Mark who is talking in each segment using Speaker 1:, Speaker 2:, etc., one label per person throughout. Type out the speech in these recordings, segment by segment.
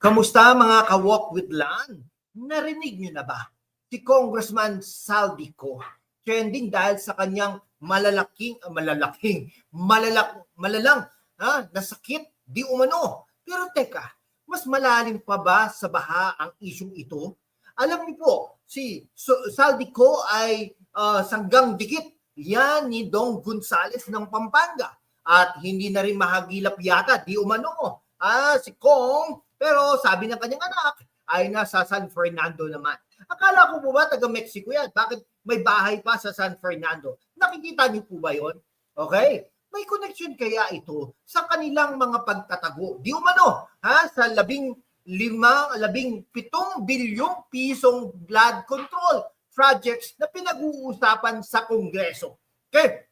Speaker 1: Kamusta mga ka-walk with land? Narinig niyo na ba? Si Congressman Saldico, trending dahil sa kanyang malalaking, ah, malalaking, malalak, malalang ha, nasakit, di umano. Pero teka, mas malalim pa ba sa baha ang isyong ito? Alam niyo po, si Saldico ay ah, sanggang dikit yan ni Dong Gonzales ng Pampanga. At hindi na rin mahagilap yata, di umano. Ah, si Kong, pero sabi ng kanyang anak, ay nasa San Fernando naman. Akala ko po ba taga Mexico yan? Bakit may bahay pa sa San Fernando? Nakikita niyo po ba yon? Okay? May connection kaya ito sa kanilang mga pagtatago. Di umano, ha? Sa labing lima, labing pitong bilyong pisong blood control projects na pinag-uusapan sa Kongreso. Okay?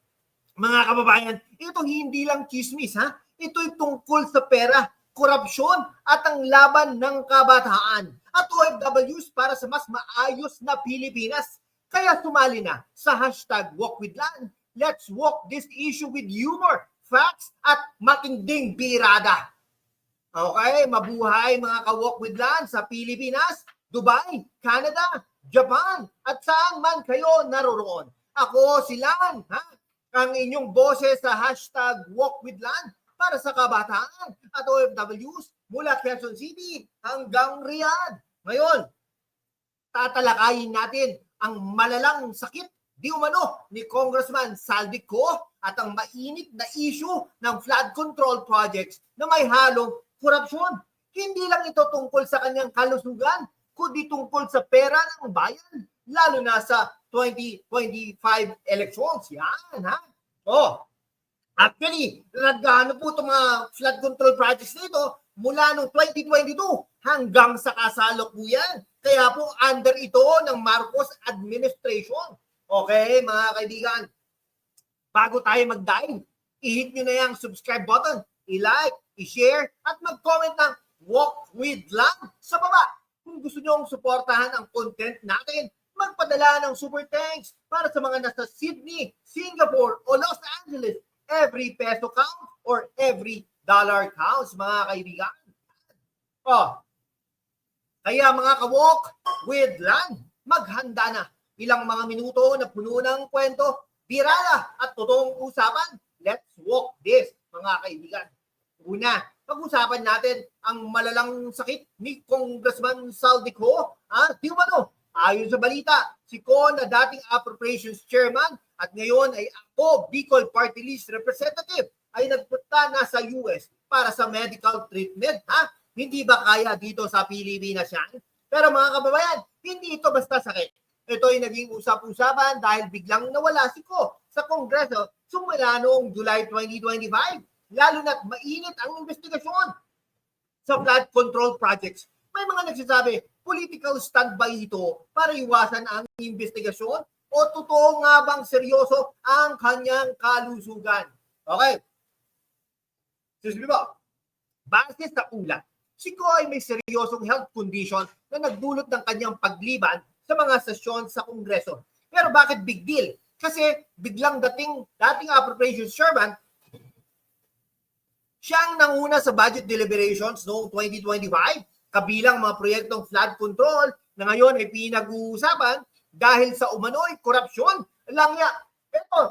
Speaker 1: Mga kababayan, ito hindi lang chismis ha. Ito'y tungkol sa pera, korupsyon at ang laban ng kabataan at OFWs para sa mas maayos na Pilipinas. Kaya sumali na sa hashtag Walk with Land. Let's walk this issue with humor, facts at matinding birada. Okay, mabuhay mga ka-walk with land sa Pilipinas, Dubai, Canada, Japan, at saan man kayo naroroon. Ako si Lan, ha? ang inyong boses sa hashtag Walk with Land para sa kabataan at OFWs mula Quezon City hanggang Riyadh. Ngayon, tatalakayin natin ang malalang sakit di umano ni Congressman Saldico at ang mainit na issue ng flood control projects na may halong korupsyon. Hindi lang ito tungkol sa kanyang kalusugan, kundi tungkol sa pera ng bayan, lalo na sa 2025 elections. Yan, ha? Oh, actually, nagano po itong mga flood control projects nito mula noong 2022 hanggang sa kasalukuyan. Kaya po under ito ng Marcos administration. Okay, mga kaibigan, bago tayo mag-dive, i-hit nyo na yung subscribe button, i-like, i-share, at mag-comment ng walk with lang sa baba. Kung gusto nyo suportahan ang content natin, magpadala ng super thanks para sa mga nasa Sydney, Singapore, o Los Angeles. Every peso counts or every dollar counts, mga kaibigan. Oh, kaya mga ka-walk with land, maghanda na ilang mga minuto na puno ng kwento, birala at totoong usapan. Let's walk this, mga kaibigan. Una, pag-usapan natin ang malalang sakit ni Congressman Saldico. Ah, di umano, ayon sa balita, si Con na dating appropriations chairman at ngayon ay ako, Bicol Party List representative, ay nagpunta na sa US para sa medical treatment. Ha? Hindi ba kaya dito sa Pilipinas yan? Pero mga kababayan, hindi ito basta sakit. Ito ay naging usap-usapan dahil biglang nawala si Ko sa Kongreso sumula noong July 2025. Lalo na't mainit ang investigasyon sa flood control projects. May mga nagsasabi, political standby ito para iwasan ang investigasyon o totoo nga bang seryoso ang kanyang kalusugan. Okay. Susunod po. Base sa ulat, si Ko ay may seryosong health condition na nagdulot ng kanyang pagliban sa mga sesyon sa Kongreso. Pero bakit big deal? Kasi biglang dating dating appropriations chairman siyang nanguna sa budget deliberations noong 2025 kabilang mga proyektong flood control na ngayon ay pinag-uusapan dahil sa umano'y korupsyon. Lang ya, ito,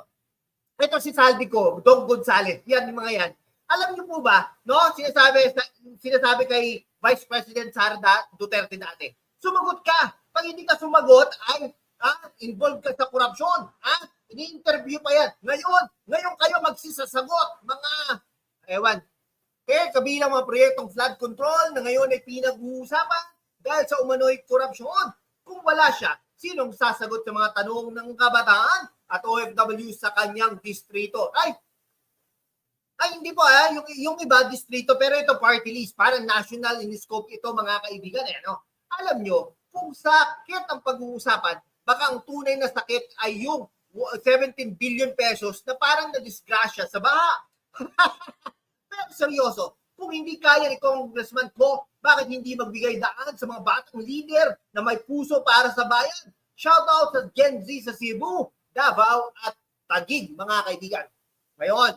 Speaker 1: ito si Saldico, Dong Gonzales, yan yung mga yan. Alam niyo po ba, no, sinasabi, sinasabi kay Vice President Sara Duterte dati, sumagot ka. Pag hindi ka sumagot, ay ah, involved ka sa korupsyon. Ah, ini-interview pa yan. Ngayon, ngayon kayo magsisasagot, mga, ewan, eh, kabilang mga proyektong flood control na ngayon ay pinag-uusapan dahil sa umano'y korupsyon. Kung wala siya, sinong sasagot sa mga tanong ng kabataan at OFW sa kanyang distrito? Ay, ay hindi po ah, yung, yung iba distrito pero ito party list, parang national in scope ito mga kaibigan eh, no? Alam nyo, kung sakit ang pag-uusapan, baka ang tunay na sakit ay yung 17 billion pesos na parang na-disgrasya sa baha. Seryoso, kung hindi kaya ni Congressman ko, bakit hindi magbigay daan sa mga batang leader na may puso para sa bayan? Shout out sa Gen Z sa Cebu, Davao at Taguig, mga kaibigan. Ngayon,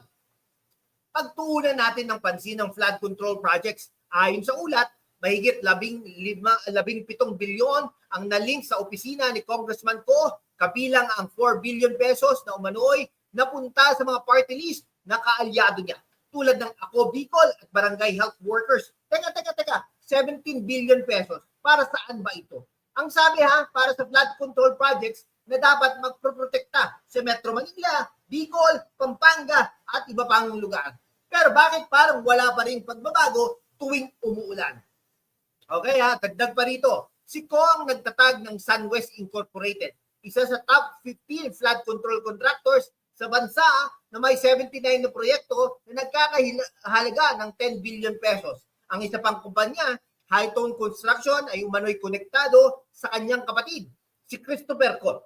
Speaker 1: pagtuunan natin ng pansin ng flood control projects, ayon sa ulat, mahigit labing, lima, labing pitong bilyon ang nalink sa opisina ni Congressman Ko, kabilang ang 4 billion pesos na umano'y napunta sa mga party list na kaalyado niya. Tulad ng Ako Bicol at Barangay Health Workers. Teka, teka, teka. 17 billion pesos. Para saan ba ito? Ang sabi ha, para sa flood control projects na dapat magproprotekta sa Metro Manila, Bicol, Pampanga at iba pang lugar. Pero bakit parang wala pa rin pagbabago tuwing umuulan? Okay ha, dagdag pa rito. Si Ko ang nagtatag ng SunWest Incorporated, isa sa top 15 flood control contractors sa bansa na may 79 na proyekto na nagkakahalaga ng 10 billion pesos. Ang isa pang kumpanya, Hightone Construction, ay umano'y konektado sa kanyang kapatid, si Christopher Ko.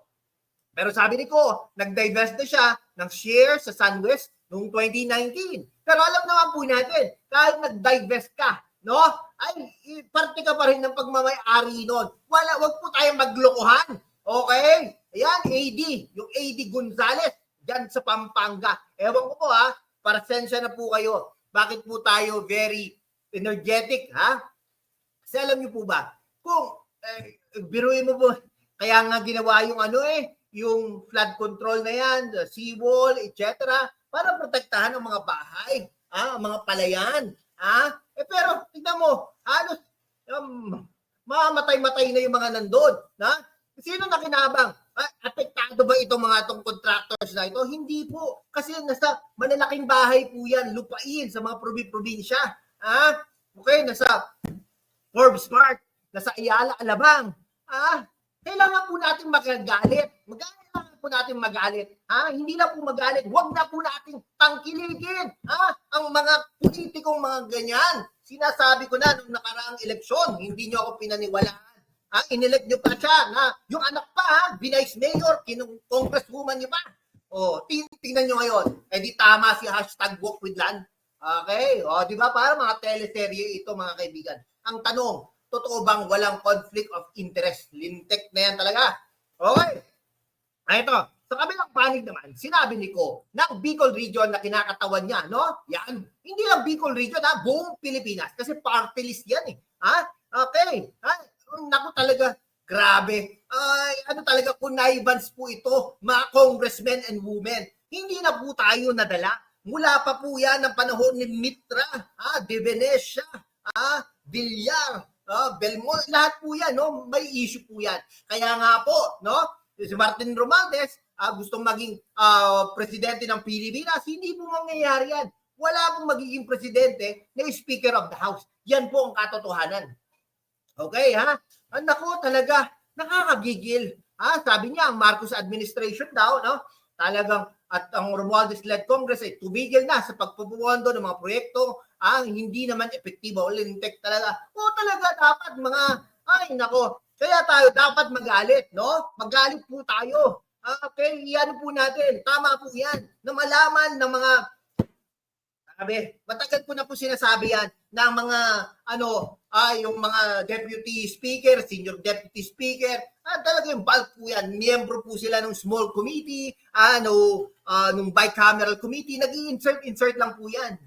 Speaker 1: Pero sabi ni Ko, nag-divest na siya ng share sa SunWest noong 2019. Pero alam naman po natin, kahit nag-divest ka, no? Ay, parte ka pa rin ng pagmamay-ari nun. Wala, wag po tayong maglokohan. Okay? Ayan, AD, yung AD Gonzales, dyan sa Pampanga. Ewan ko po ha, parasensya na po kayo. Bakit po tayo very energetic, ha? Kasi alam niyo po ba, kung eh, biruin mo po, kaya nga ginawa yung ano eh, yung flood control na yan, seawall, etc. para protektahan ang mga bahay, ah, ang mga palayan. Ah? Eh pero, tignan mo, halos um, mamatay-matay na yung mga nandun. Na? Sino nakinabang? Ah, apektado ba itong mga itong contractors na ito? Hindi po. Kasi nasa malalaking bahay po yan, lupain sa mga probi-probinsya. Ah? Okay, nasa Forbes Park, nasa Ayala, Alabang. Ah, kailangan po natin magagalit. Magkailangan po natin magalit. Ha? Hindi na po magalit. Huwag na po natin tangkilikin. Ha? Ang mga politikong mga ganyan. Sinasabi ko na nung nakaraang eleksyon, hindi nyo ako pinaniwalaan. Ha? Inelect nyo pa siya na yung anak pa, ha? Vice Mayor, kinong congresswoman nyo pa. O, tin tingnan nyo ngayon. Eh di tama si hashtag walk with land. Okay? O, di ba? Para mga teleserye ito, mga kaibigan. Ang tanong, totoo bang walang conflict of interest? Lintek na yan talaga. Okay. Ay, ito. Sa kabilang panig naman, sinabi ni Ko ang Bicol region na kinakatawan niya, no? Yan. Hindi lang Bicol region, ha? Buong Pilipinas. Kasi party list yan, eh. Ha? Okay. Ha? Talaga, grabe. Ay, ano talaga, connivance po ito, mga congressmen and women. Hindi na po tayo nadala. Mula pa po yan ng panahon ni Mitra, ha? De Venecia, ha? Villar, Ah, Belmont, lahat po yan, no? May issue po yan. Kaya nga po, no? Si Martin Romualdez, ah, gustong maging ah, presidente ng Pilipinas, hindi po mangyayari yan. Wala pong magiging presidente na Speaker of the House. Yan po ang katotohanan. Okay, ha? Ang nako talaga, nakakagigil. Ha? Sabi niya, ang Marcos administration daw, no? Talagang, at ang Romualdez-led Congress ay tumigil na sa pagpupuwondo ng mga proyekto ang hindi naman epektibo lintek talaga. O talaga dapat mga, ay nako, kaya tayo dapat magalit, no? Magalit po tayo. Ah, okay, yan po natin. Tama po yan. Na malaman ng mga sabi, matagal ko na po sinasabi yan ng mga ano, ay yung mga deputy speaker, senior deputy speaker, ah, talaga yung bulk po yan. Miyembro po sila ng small committee, ano, ah, nung bicameral committee, nag-insert insert lang po yan.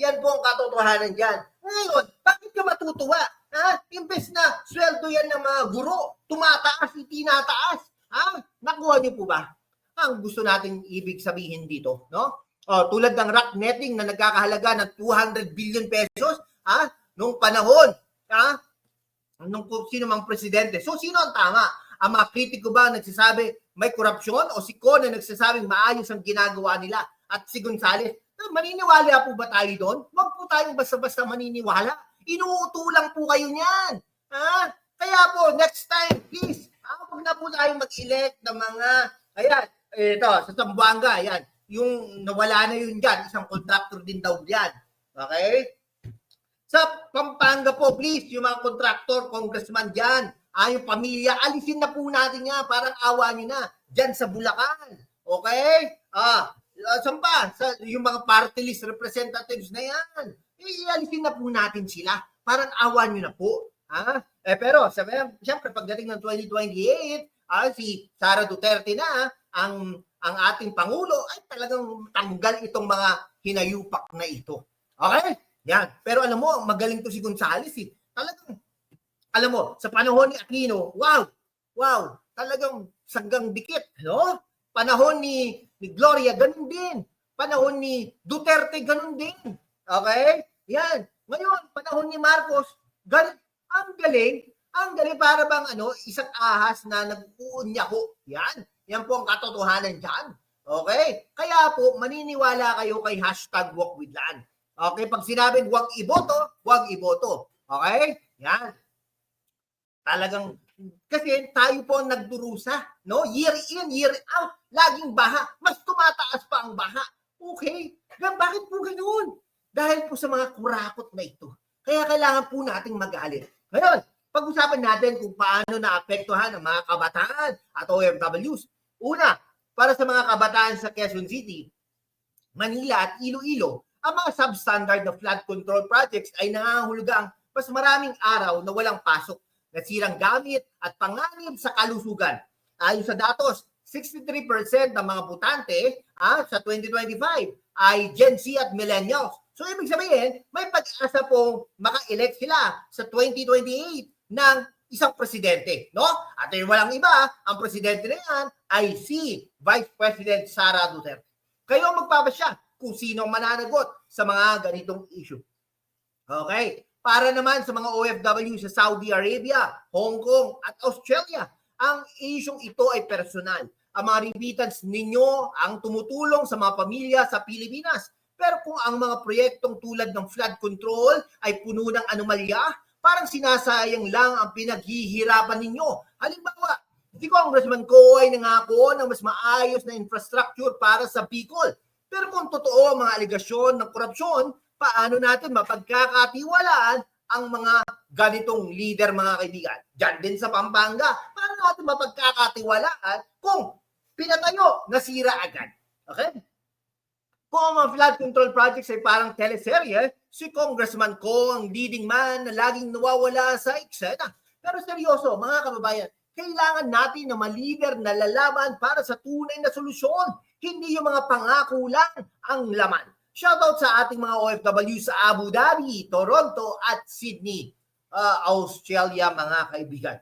Speaker 1: Yan po ang katotohanan dyan. Ngayon, bakit ka matutuwa? Ha? Imbes na sweldo yan ng mga guro, tumataas, itinataas. Ha? Nakuha niyo po ba? Ang gusto natin ibig sabihin dito, no? Oh, tulad ng rock netting na nagkakahalaga ng 200 billion pesos, ha? Nung panahon, ha? Nung sino mang presidente. So, sino ang tama? Ang mga kritiko ba nagsasabi may korupsyon o si Ko na nagsasabing maayos ang ginagawa nila at si Gonzales maniniwala po ba tayo doon? Huwag po tayong basta-basta maniniwala. Inuuto lang po kayo niyan. Ha? Kaya po, next time, please, huwag na po tayong mag-elect ng mga, ayan, ito, sa Zamboanga, ayan, yung nawala na yun dyan, isang contractor din daw dyan. Okay? Sa Pampanga po, please, yung mga contractor, congressman dyan, ah, yung pamilya, alisin na po natin nga, parang awa nyo na, dyan sa Bulacan. Okay? Ah, Uh, saan pa? Sa, yung mga party list representatives na yan. Ialisin na po natin sila. Parang awan nyo na po. Ha? Eh, pero, sabi, siyempre, pagdating ng 2028, ah, si Sara Duterte na, ang ang ating Pangulo, ay talagang tanggal itong mga hinayupak na ito. Okay? Yan. Pero alam mo, magaling to si Gonzales. Eh. talagang, alam mo, sa panahon ni Aquino, wow, wow, talagang sanggang dikit, no? Panahon ni, ni Gloria, ganun din. Panahon ni Duterte, ganun din. Okay? Yan. Ngayon, panahon ni Marcos, gal ang galing, ang galing para bang ano, isang ahas na nag-uunyako. Yan. Yan po ang katotohanan dyan. Okay? Kaya po, maniniwala kayo kay hashtag walk with land. Okay? Pag sinabing huwag iboto, huwag iboto. Okay? Yan. Talagang, kasi tayo po ang nagdurusa. No? Year in, year out. Laging baha. Mas tumataas pa ang baha. Okay? Gan, bakit po ganoon? Dahil po sa mga kurakot na ito. Kaya kailangan po nating magalit. Ngayon, pag-usapan natin kung paano naapektuhan ang mga kabataan at OFWs. Una, para sa mga kabataan sa Quezon City, Manila at Iloilo, ang mga substandard na flood control projects ay nangangahulugang mas maraming araw na walang pasok, nasirang gamit at panganib sa kalusugan. Ayon sa datos, 63% ng mga butante ah, sa 2025 ay Gen Z at Millennials. So ibig sabihin, may pag-asa pong maka-elect sila sa 2028 ng isang presidente, no? At yung walang iba, ang presidente na yan ay si Vice President Sara Duterte. Kayo ang magpapasya kung sino ang mananagot sa mga ganitong issue. Okay? Para naman sa mga OFW sa Saudi Arabia, Hong Kong at Australia, ang isyong ito ay personal. Ang mga remittance ninyo ang tumutulong sa mga pamilya sa Pilipinas. Pero kung ang mga proyektong tulad ng flood control ay puno ng anomalya, parang sinasayang lang ang pinaghihirapan ninyo. Halimbawa, si Congressman Ko ay nangako ng mas maayos na infrastructure para sa Bicol. Pero kung totoo ang mga aligasyon ng korupsyon, paano natin mapagkakatiwalaan ang mga ganitong leader mga kaibigan? Diyan din sa Pampanga, paano natin mapagkakatiwalaan kung pinatayo, nasira agad? Okay? Kung ang mga flood control projects ay parang teleserye, si Congressman Ko ang leading man na laging nawawala sa eksena. Pero seryoso, mga kababayan, kailangan natin na malider na lalaban para sa tunay na solusyon. Hindi yung mga pangako lang ang laman. Shoutout sa ating mga OFW sa Abu Dhabi, Toronto at Sydney, uh, Australia mga kaibigan.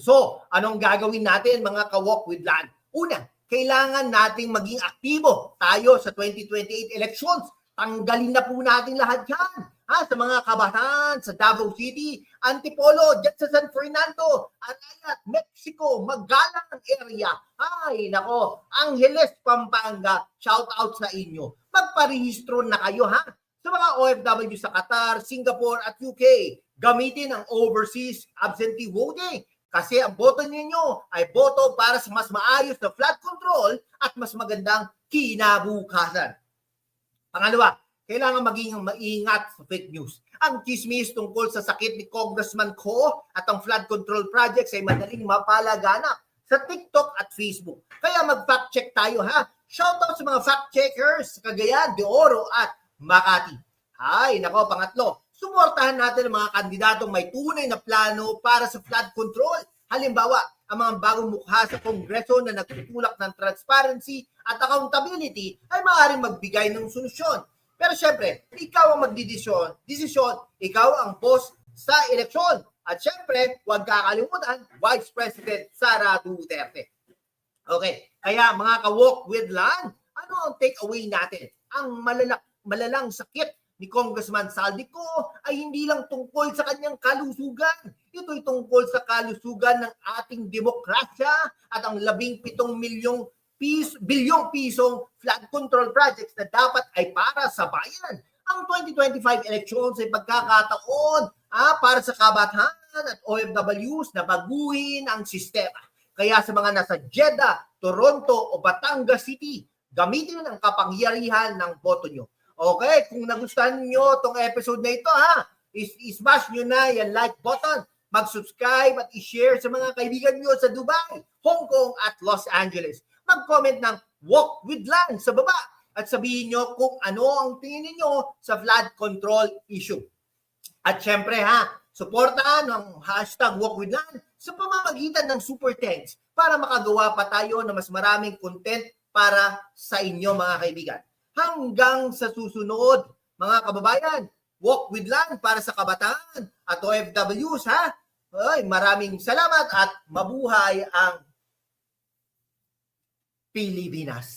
Speaker 1: So, anong gagawin natin mga ka-walk with land? Una, kailangan nating maging aktibo tayo sa 2028 elections. Tanggalin na po natin lahat yan. Ha, sa mga kabataan, sa Davao City, Antipolo, dyan sa San Fernando, Anayat, Mexico, Magalang area. Ay, nako, Angeles, Pampanga, shout out sa inyo. Magparehistro na kayo ha. Sa mga OFW sa Qatar, Singapore at UK, gamitin ang overseas absentee voting kasi ang boto ninyo ay boto para sa mas maayos na flood control at mas magandang kinabukasan. Pangalawa, kailangan maging maingat sa fake news. Ang chismis tungkol sa sakit ni Congressman Ko at ang flood control projects ay madaling mapalaganap sa TikTok at Facebook. Kaya mag-fact check tayo ha. Shoutout sa mga fact checkers sa Cagayan, De Oro at Makati. Hay, nako, pangatlo, suportahan natin ang mga kandidatong may tunay na plano para sa flood control. Halimbawa, ang mga bagong mukha sa Kongreso na nagtutulak ng transparency at accountability ay maaaring magbigay ng solusyon. Pero syempre, ikaw ang magdidesisyon, desisyon, ikaw ang boss sa eleksyon. At syempre, huwag kakalimutan, Vice President Sara Duterte. Okay, kaya mga ka-walk with land, ano ang take away natin? Ang malalak, malalang sakit ni Congressman Saldico ay hindi lang tungkol sa kanyang kalusugan. Ito'y tungkol sa kalusugan ng ating demokrasya at ang labing pitong milyong piso, bilyong pisong flood control projects na dapat ay para sa bayan. Ang 2025 elections ay pagkakataon ah, para sa kabataan at OFWs na baguhin ang sistema. Kaya sa mga nasa Jeddah, Toronto o Batangas City, gamitin ang kapangyarihan ng boto nyo. Okay, kung nagustuhan niyo tong episode na ito ha, is smash nyo na yan like button, mag-subscribe at i-share sa mga kaibigan niyo sa Dubai, Hong Kong at Los Angeles. Mag-comment ng walk with land sa baba at sabihin nyo kung ano ang tingin niyo sa flood control issue. At syempre ha, suportahan ang hashtag walk with land sa pamamagitan ng super thanks para makagawa pa tayo ng mas maraming content para sa inyo mga kaibigan hanggang sa susunod, mga kababayan. Walk with Land para sa kabataan at OFWs ha. Ay, maraming salamat at mabuhay ang Pilipinas.